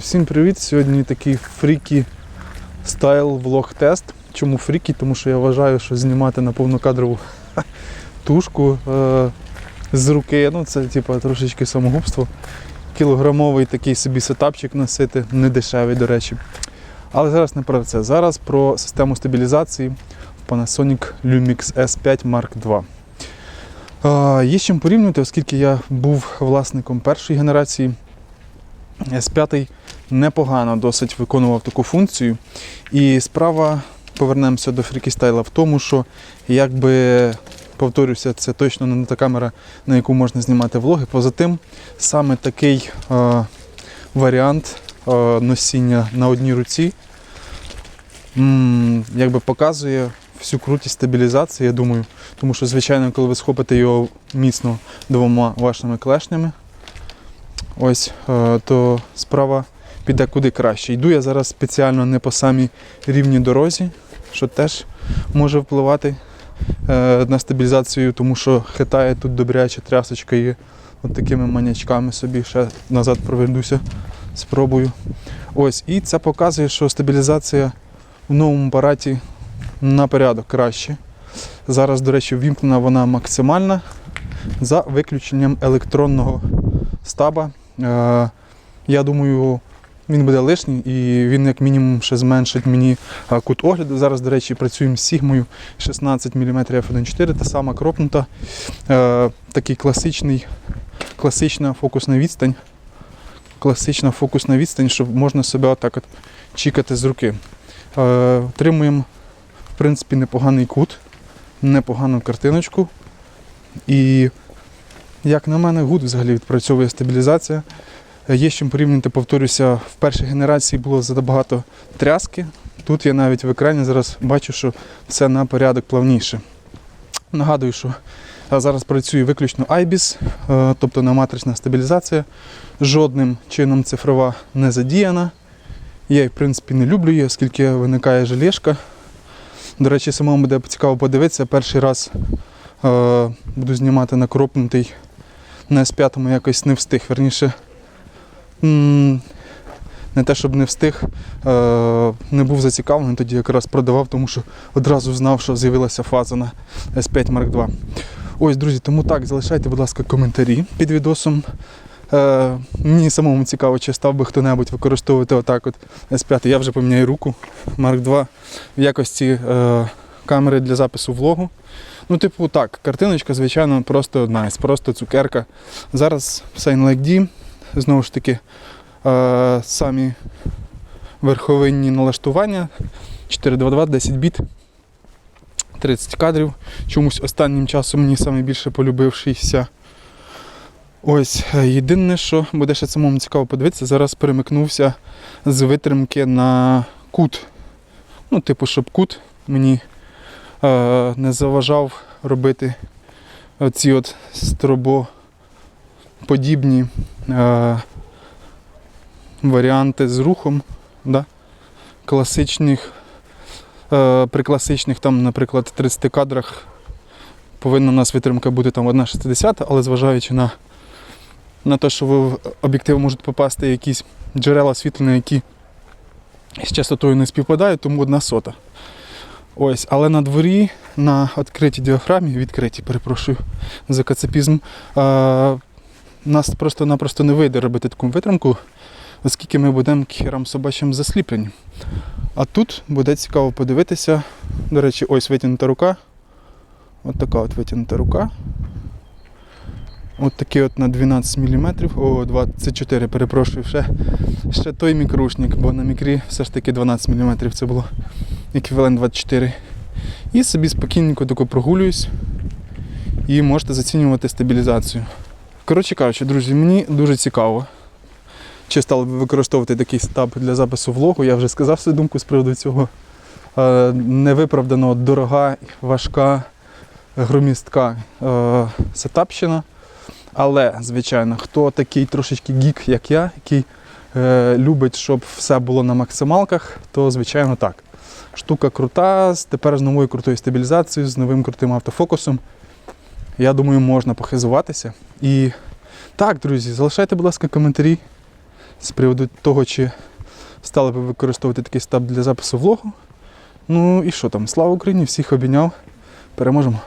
Всім привіт! Сьогодні такий фрікі стайл влог тест. Чому фрікі? Тому що я вважаю, що знімати на повнокадрову тушку е- з руки, ну це типу, трошечки самогубство. Кілограмовий такий собі сетапчик носити, не дешевий, до речі. Але зараз не про це. Зараз про систему стабілізації Panasonic Lumix S5 Mark II. Е, Є з чим порівнювати, оскільки я був власником першої генерації. S5 непогано досить виконував таку функцію. І справа, повернемося до фрікістайла в тому, що якби повторюся, це точно не та камера, на яку можна знімати влоги. Поза тим, саме такий е, варіант е, носіння на одній руці м, якби показує всю крутість стабілізації, я думаю. Тому що, звичайно, коли ви схопите його міцно двома вашими клешнями, ось, е, то справа піде куди краще. Йду я зараз спеціально не по самій рівній дорозі, що теж може впливати е, на стабілізацію, тому що хитає тут добряча трясочка є. От такими манячками собі ще назад проведуся, спробую. Ось, і це показує, що стабілізація в новому апараті на порядок краще. Зараз, до речі, ввімкнена вона максимальна за виключенням електронного стаба. Е, я думаю, він буде лишній і він як мінімум ще зменшить мені кут огляду. Зараз, до речі, працюємо з Сігмою 16 мм f1.4, та сама кропнута. Е, такий класичний, класична фокусна відстань. Класична фокусна відстань, щоб можна себе отак от чікати з руки. Е, Отримуємо, в принципі, непоганий кут, непогану картиночку. І, як на мене, гуд взагалі відпрацьовує стабілізація. Е, Є з чим порівняти, повторюся, в першій генерації було забагато тряски. Тут я навіть в екрані зараз бачу, що все на порядок плавніше. Нагадую, що зараз працюю виключно IBIS, е, тобто матрична стабілізація. Жодним чином цифрова не задіяна. Я її, в принципі, не люблю її, оскільки виникає желешка. До речі, самому буде цікаво подивитися. Перший раз е, буду знімати на кропнутий на S5 якось не встиг. Верніше, не те, щоб не встиг, е, не був зацікавлений, тоді якраз продавав, тому що одразу знав, що з'явилася фаза на S5 Mark II. Ось, друзі, тому так, залишайте, будь ласка, коментарі під відосом. Е, мені самому цікаво, чи став би хто-небудь використовувати отак от S5. Я вже поміняю руку Mark II в якості е, камери для запису влогу. Ну, типу, так, картиночка, звичайно, просто найс, просто цукерка. Зараз Sign Like D, знову ж таки, е, самі верховинні налаштування 422, 10 біт, 30 кадрів. Чомусь останнім часом мені найбільше полюбившийся. Ось, е, єдине, що буде ще самому цікаво подивитися, зараз перемикнувся з витримки на кут. Ну, типу, щоб кут мені е, не заважав робити оці от стробоподібні е, варіанти з рухом. Да? Класичних, е, при класичних, там, наприклад, 30 кадрах повинна у нас витримка бути там 1,60, але зважаючи на, на те, що в об'єктив можуть попасти якісь джерела освітлення, які з частотою не співпадають, тому одна сота. Ось, але на дворі, на відкритій діафрамі, відкритій, перепрошую за кацапізм, е, нас просто-напросто не вийде робити таку витримку, оскільки ми будемо хірам собачим засліплені. А тут буде цікаво подивитися. До речі, ось витягнута рука. От така от витягнута рука. От такий от на 12 мм, о, 24, перепрошую, ще, ще той мікрушник, бо на мікрі все ж таки 12 мм це було еквівалент 24. І собі спокійненько тако прогулююсь і можете зацінювати стабілізацію. Коротше кажучи, друзі, мені дуже цікаво. Чи стали б використовувати такий стаб для запису влогу, я вже сказав свою думку з приводу цього. Е, Невиправдано дорога, важка, громістка е, сетапщина. Але, звичайно, хто такий трошечки гік, як я, який е, любить, щоб все було на максималках, то звичайно так. Штука крута, тепер з новою крутою стабілізацією, з новим крутим автофокусом. Я думаю, можна похизуватися. І так, друзі, залишайте, будь ласка, коментарі. з приводу того, чи стали б ви використовувати такий стаб для запису влогу. Ну і що там? Слава Україні! Всіх обійняв. Переможемо!